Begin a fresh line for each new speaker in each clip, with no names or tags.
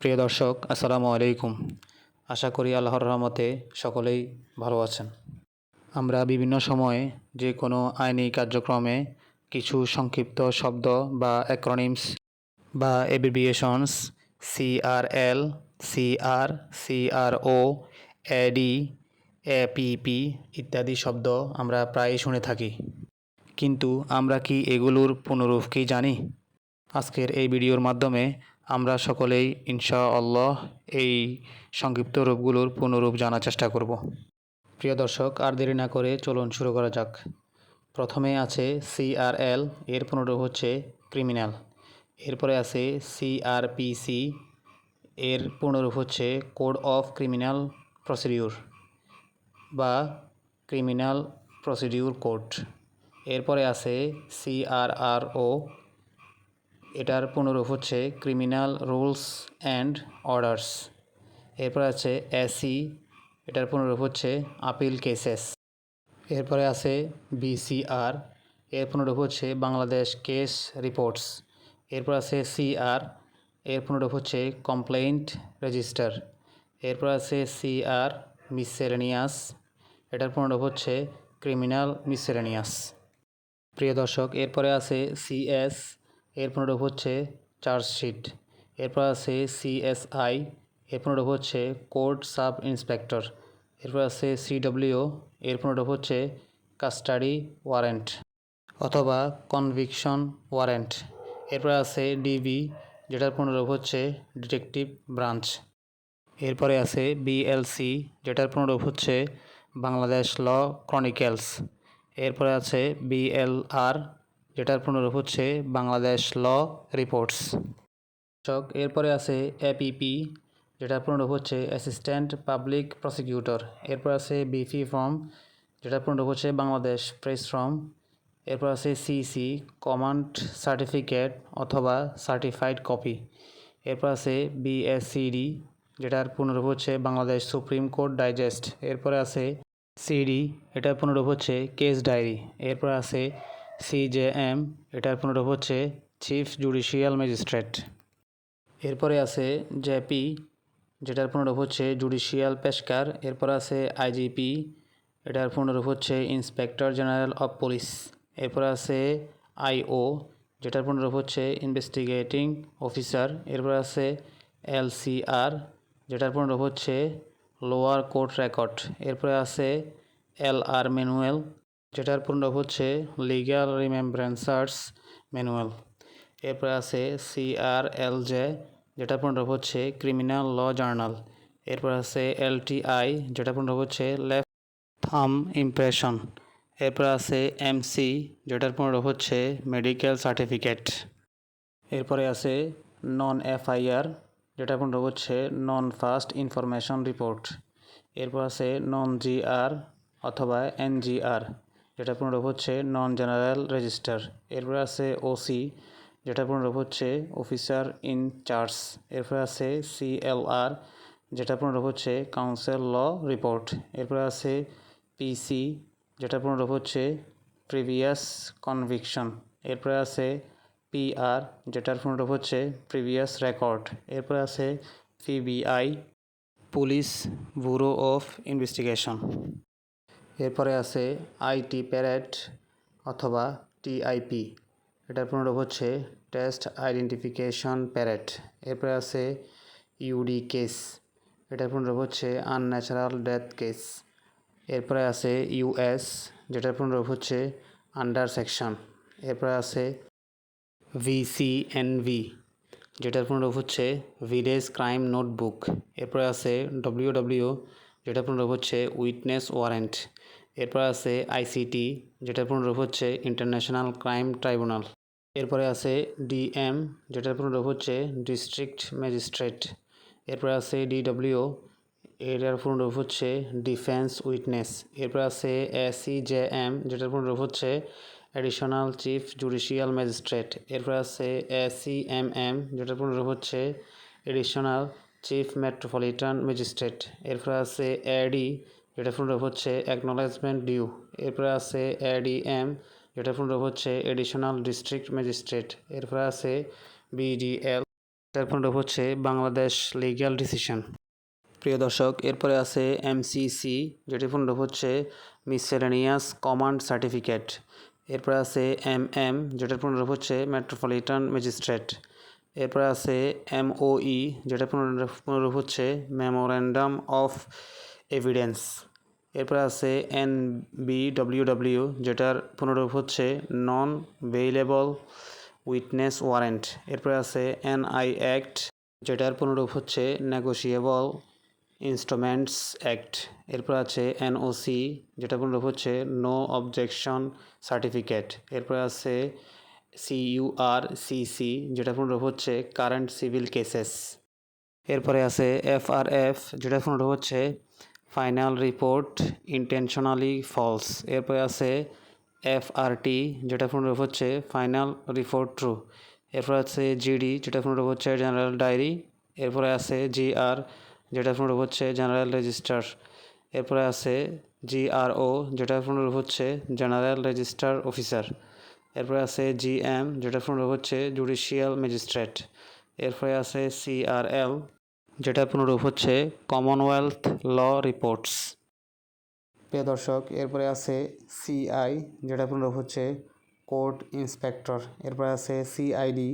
প্রিয় দর্শক, আসসালামু আলাইকুম। আশা করি আল্লাহর রহমতে সকলেই ভালো আছেন। আমরা বিভিন্ন সময়ে যে কোনো আইনি কার্যক্রমে কিছু সংক্ষিপ্ত শব্দ বা অ্যাক্রনিমস বা abbreviations CRL CR CRO AD APP ইত্যাদি শব্দ আমরা প্রায়ই শুনে থাকি। কিন্তু আমরা কি এগুলোর পুনরূপ কি জানি? আজকের এই ভিডিওর মাধ্যমে আমরা সকলেই ইনশা আল্লাহ এই সংক্ষিপ্ত রূপগুলোর পুনরূপ জানার চেষ্টা করব। প্রিয় দর্শক, আর দেরি না করে চলুন শুরু করা যাক। প্রথমে আছে সিআরএল এর পুনরূপ হচ্ছে ক্রিমিনাল। এরপরে আছে সিআরপিসি এর পুনরূপ হচ্ছে কোড অফ ক্রিমিনাল প্রসিডিউর বা ক্রিমিনাল প্রসিডিউর কোড। এরপরে আছে সিআরআরও এটার পুনরূপ হচ্ছে ক্রিমিনাল রুলস অ্যান্ড অর্ডার্স এরপর আছে এসি এটার পুনরূপ হচ্ছে আপিল কেসেস এরপরে আছে বিসিআর এর পুনরূপ হচ্ছে বাংলাদেশ কেস রিপোর্টস এরপর আছে সিআর এর পুনরূপ হচ্ছে কমপ্লেইন্ট রেজিস্টার এরপর আছে সিআর মিসেলেনিয়াস এটার পুনরূপ হচ্ছে ক্রিমিনাল মিসেলেনিয়াস প্রিয় দর্শক, এরপরে আছে সিএস এর পুনরূপ হচ্ছে চার্জশিট। এরপর আছে সিএসআই। এর পুনরূপ হচ্ছে কোর্ট সাব ইন্সপেক্টর এরপর আছে সিডব্লিউ। এর পুনরূপ হচ্ছে কাস্টাডি ওয়ারেন্ট অথবা কনভিকশন ওয়ারেন্ট। এরপর আছে ডিবি, যেটার পুনরূপ হচ্ছে ডিটেকটিভ ব্রাঞ্চ। এরপরে আছে বিএলসি, যেটার পুনরূপ হচ্ছে বাংলাদেশ ল ক্রনিকেলস। এরপরে আছে বিএলআর যেটার পুনরূপ হচ্ছে বাংলাদেশ ল রিপোর্টস। চক এরপরে আছে এপিপি যেটার পুনরূপ হচ্ছে অ্যাসিস্ট্যান্ট পাবলিক প্রসিকিউটর। এরপর আছে বিফি ফর্ম, যেটার পুনরূপ হচ্ছে বাংলাদেশ প্রেস ফর্ম। এরপর আছে সিসি কমান্ড সার্টিফিকেট অথবা সার্টিফাইড কপি। এরপর আছে বিএসসিডি যেটার পুনরূপ হচ্ছে বাংলাদেশ সুপ্রিম কোর্ট ডাইজেস্ট। এরপরে আছে সিডি এটার পুনরূপ হচ্ছে কেস ডায়েরি। এরপর আছে সিজেএম এটার পুনরূপ হচ্ছে চিফ জুডিশিয়াল ম্যাজিস্ট্রেট এরপরে আছে জেপি যেটার পুনরূপ হচ্ছে জুডিশিয়াল পেশকার এরপর আছে আইজিপি এটার পুনরূপ হচ্ছে ইন্সপেক্টর জেনারেল অফ পুলিশ এরপর আছে আইও যেটার পুনরূপ হচ্ছে ইনভেস্টিগেটিং অফিসার এরপর আছে এলসিআর যেটার পুনরূপ হচ্ছে লোয়ার কোর্ট রেকর্ড এরপরে আছে এল আর ম্যানুয়াল যেটার পুনরূপ হচ্ছে লিগ্যাল রিমেম্ব্রেন্সার্স ম্যানুয়াল এরপরে আছে সিআরএলজে যেটার পুনরূপ হচ্ছে ক্রিমিনাল ল জার্নাল এরপর আছে এলটিআই যেটা পুনরূপ হচ্ছে লেফট থাম ইমপ্রেশন এরপর আছে এম এমসি যেটার পুনরূপ হচ্ছে মেডিকেল সার্টিফিকেট এরপরে আছে নন এফআইআর যেটা পুনরূপ হচ্ছে নন ফাস্ট ইনফরমেশন রিপোর্ট এরপর আছে নন জিআর অথবা এনজিআর যেটা পুনরূপ হচ্ছে নন জেনারেল রেজিস্টার এরপর আছে ওসি যেটা পুনরূপ হচ্ছে অফিসার ইন চার্জ এরপর আছে সিএলআর যেটা পুনরূপ হচ্ছে কাউন্সিল ল রিপোর্ট এরপর আছে পিসি যেটা পুনরূপ হচ্ছে প্রিভিয়াস কনভিকশন এরপরে আছে পিআর যেটার পুনরূপ হচ্ছে প্রিভিয়াস রেকর্ড এরপরে আছে PBI police bureau of investigation এরপরে আছে আইটি প্যারেড অথবা টিআইপি। এটার পুনরূপ হচ্ছে টেস্ট আইডেন্টিফিকেশন প্যারেড। এরপরে আছে ইউডি কেস। এটার পুনরূপ হচ্ছে আনন্যাচারাল ডেথ কেস। এরপরে আছে ইউএস, যেটার পুনরূপ হচ্ছে আন্ডার সেকশন। এরপরে আছে ভিসিএনভি, যেটার পুনরূপ হচ্ছে ভিলেজ ক্রাইম নোটবুক। এরপরে আছে ডব্লিউডব্লিউ, যেটার পুনরূপ হচ্ছে উইটনেস ওয়ারেন্ট। এরপরে আছে আইসিটি যেটার পুনরূপ হচ্ছে ইন্টারন্যাশনাল ক্রাইম ট্রাইব্যুনাল এরপরে আছে ডিএম যেটার পুনরূপ হচ্ছে ডিস্ট্রিক্ট ম্যাজিস্ট্রেট এরপরে আছে ডিডব্লিউ এটার পুনরূপ হচ্ছে ডিফেন্স উইটনেস এরপর আছে এসিজেএম যেটার পুনরূপ হচ্ছে অ্যাডিশনাল চিফ জুডিশিয়াল ম্যাজিস্ট্রেট এরপর আছে এসিএমএম যেটার পুনরূপ হচ্ছে এডিশনাল চিফ মেট্রোপলিটন ম্যাজিস্ট্রেট এরপর আছে এডি যেটা পুনরূপ হচ্ছে অ্যাকনোলেজমেন্ট ডিউ এরপরে আছে এডিএম যেটা পুনরূপ হচ্ছে এডিশনাল ডিস্ট্রিক্ট ম্যাজিস্ট্রেট এরপর আছে বিডিএল এর পুনরূপ হচ্ছে বাংলাদেশ লিগ্যাল ডিসিশন প্রিয় দর্শক, এরপরে আছে এমসিসি যেটি পুনরূপ হচ্ছে মিসেলেনিয়াস কমান্ড সার্টিফিকেট এরপরে আছে এম এম যেটার পুনরূপ হচ্ছে মেট্রোপলিটন ম্যাজিস্ট্রেট এরপরে আছে এমওই যেটা পুনরূপ পুনরূপ হচ্ছে মেমোরেন্ডাম অফ এভিডেন্স এরপরে আছে এন বিডব্লিউডব্লিউ যেটার পুনরূপ হচ্ছে নন বেইলেবল উইটনেস ওয়ারেন্ট এরপরে আছে এন আই অ্যাক্ট যেটার পুনরূপ হচ্ছে নেগোশিয়েবল ইনস্ট্রুমেন্টস অ্যাক্ট এরপর আছে এনওসি যেটা পুনরূপ হচ্ছে নো অবজেকশন সার্টিফিকেট এরপর আছে সিইউআর সিসি যেটা পুনরূপ হচ্ছে কারেন্ট সিভিল কেসেস এরপরে আছে এফআরএফ যেটা পুনরূপ হচ্ছে ফাইনাল রিপোর্ট ইন্টেনশনালি ফলস। এরপরে আছে এফআরটি, যেটা পুনরূপ হচ্ছে ফাইনাল রিপোর্ট ট্রু। এরপর আছে জিডি, যেটা পুনরূপ হচ্ছে জেনারেল ডায়েরি। এরপরে আছে জিআর, যেটা পুনরূপ হচ্ছে জেনারেল রেজিস্টার। এরপরে আছে জিআরও, যেটা পুনরূপ হচ্ছে জেনারেল রেজিস্টার অফিসার। এরপরে আছে জিএম, যেটা পুনরূপ হচ্ছে জুডিশিয়াল ম্যাজিস্ট্রেট। এরপরে আছে সিআরএল যেটা পুনরূপ হচ্ছে কমনওয়েলথ ল রিপোর্টস প্রিয় দর্শক, এরপরে আছে সিআই যেটা পুনরূপ হচ্ছে কোর্ট ইন্সপেক্টর এরপরে আছে সিআইডি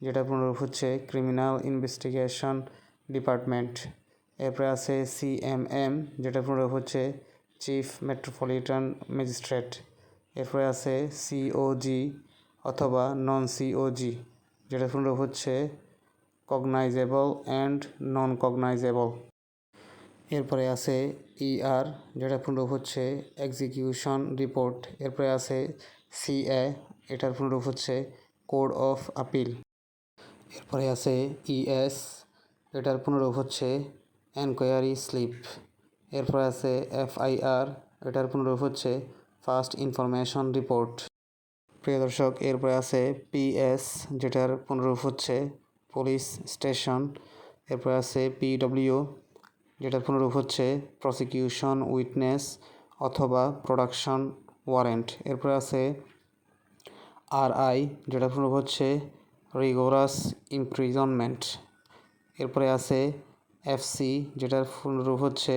যেটা পুনরূপ হচ্ছে ক্রিমিনাল ইনভেস্টিগেশন ডিপার্টমেন্ট এরপরে আছে সিএমএম যেটা পুনরূপ হচ্ছে চিফ মেট্রোপলিটন ম্যাজিস্ট্রেট এরপরে আছে সিওজি অথবা নন সিওজি যেটা পুনরূপ হচ্ছে কগনাইজেবল অ্যান্ড নন কগনাইজেবল এরপরে আছে ইআর যেটা পুনরূপ হচ্ছে এক্সিকিউশন রিপোর্ট এরপরে আছে সিএ এটার পুনরূপ হচ্ছে কোড অফ আপিল এরপরে আছে ইএস এটার পুনরূপ হচ্ছে এনকোয়ারি স্লিপ এরপরে আছে এফআইআর এটার পুনরূপ হচ্ছে ফার্স্ট ইনফরমেশন রিপোর্ট প্রিয় দর্শক, এরপরে আছে পিএস যেটার পুনরূপ হচ্ছে পুলিশ স্টেশন, এরপরে আছে পিডব্লিউ যেটার পুনরূপ হচ্ছে প্রসিকিউশন উইটনেস অথবা প্রোডাকশন ওয়ারেন্ট এরপরে আছে আর আই যেটা পুনরূপ হচ্ছে রিগোরাস ইমপ্রিজনমেন্ট এরপরে আছে এফসি যেটার পুনরূপ হচ্ছে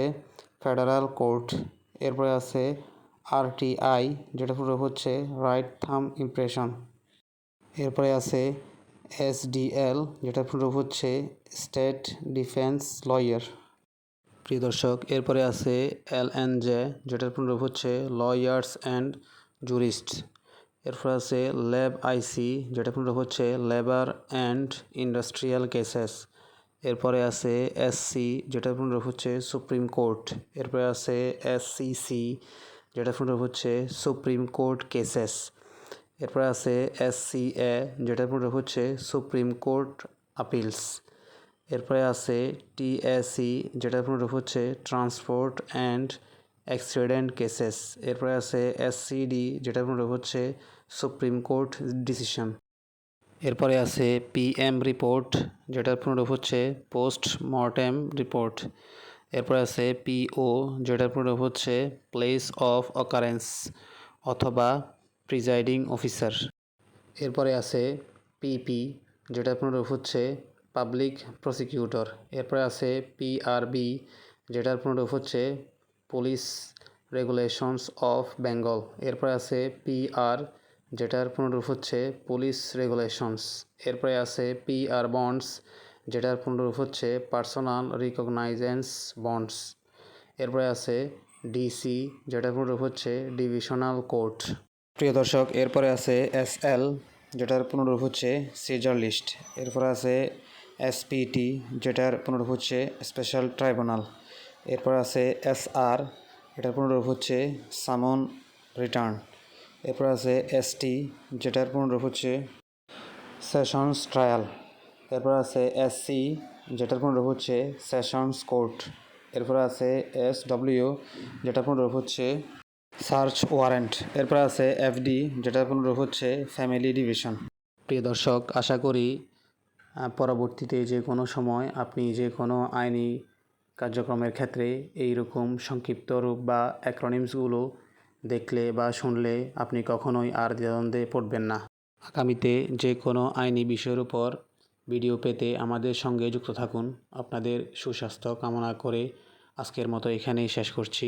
ফেডারাল কোর্ট এরপরে আছে আরটিআই যেটা পুনরূপ হচ্ছে রাইট থাম ইমপ্রেশন এরপরে আছে এসডিএল, যেটা পুনরূপ হচ্ছে স্টেট ডিফেন্স লয়ার। প্রিয় দর্শক, এরপরে আছে এল এন জে যেটার পুনরূপ হচ্ছে লয়ার্স অ্যান্ড জুরিস্ট এরপর আছে ল্যাব আইসি, যেটা পুনরূপ হচ্ছে লেবার অ্যান্ড ইন্ডাস্ট্রিয়াল কেসেস। এরপরে আছে এসসি, যেটা পুনরূপ হচ্ছে সুপ্রিম কোর্ট। এরপরে আছে এসসিসি, যেটা পুনরূপ হচ্ছে সুপ্রিম কোর্ট কেসেস। এরপরে আছে এসসিএ যেটার পুনরূপ হচ্ছে সুপ্রিম কোর্ট আপিলস এরপরে আছে টিএসি যেটার পুনরূপ হচ্ছে ট্রান্সপোর্ট অ্যান্ড অ্যাক্সিডেন্ট কেসেস এরপরে আছে এসসিডি যেটার পুনরূপ হচ্ছে সুপ্রিম কোর্ট ডিসিশন এরপরে আছে পিএম রিপোর্ট যেটার পুনরূপ হচ্ছে পোস্ট মর্টেম রিপোর্ট এরপরে আছে পিও যেটার পুনরূপ হচ্ছে প্লেস অফ অকারেন্স অথবা প্রিজাইডিং অফিসার। এরপরে আছে পিপি যেটার পুনরূপ হচ্ছে পাবলিক প্রসিকিউটর। এরপরে আছে পিআরবি যেটার পুনরূপ হচ্ছে পুলিশ রেগুলেশনস অফ বেঙ্গল। এরপরে আছে পিআর যেটার পুনরূপ হচ্ছে পুলিশ রেগুলেশনস। এরপরে আছে পিআর বন্ডস যেটার পুনরূপ হচ্ছে পার্সোনাল রিকগনাইজেন্স বন্ডস। এরপরে আছে ডিসি যেটার পুনরূপ হচ্ছে ডিভিশনাল কোর্ট। প্রিয় দর্শক, এরপরে আছে এস এল, যেটার পুনরূপ হচ্ছে সিজার লিস্ট। এরপরে আছে এসপিটি যেটার পুনরূপ হচ্ছে স্পেশাল ট্রাইব্যুনাল। এরপর আছে এস আর এটার পুনরূপ হচ্ছে সামন রিটার্ন। এরপর আছে এসটি যেটার পুনরূপ হচ্ছে সেশনস ট্রায়াল। এরপর আছে এসসি যেটার পুনরূপ হচ্ছে সেশনস কোর্ট। এরপর আছে এস ডব্লিউ, যেটার পুনরূপ হচ্ছে সার্চ ওয়ারেন্ট। এরপর আছে এফডি যেটার পুনরূপ হচ্ছে ফ্যামিলি ডিভিশন। প্রিয় দর্শক, আশা করি পরবর্তীতে যে কোনো সময় আপনি যে কোনো আইনি কার্যক্রমের ক্ষেত্রে এই রকম সংক্ষিপ্ত রূপ বা অ্যাক্রোনিমসগুলো দেখলে বা শুনলে আপনি কখনোই আর দ্বিধাদ্বন্দ্বে পড়বেন না। আগামীতে যে কোনো আইনি বিষয়ের উপর
ভিডিও পেতে আমাদের সঙ্গে যুক্ত থাকুন। আপনাদের সুস্বাস্থ্য কামনা করে আজকের মতো এখানেই শেষ করছি।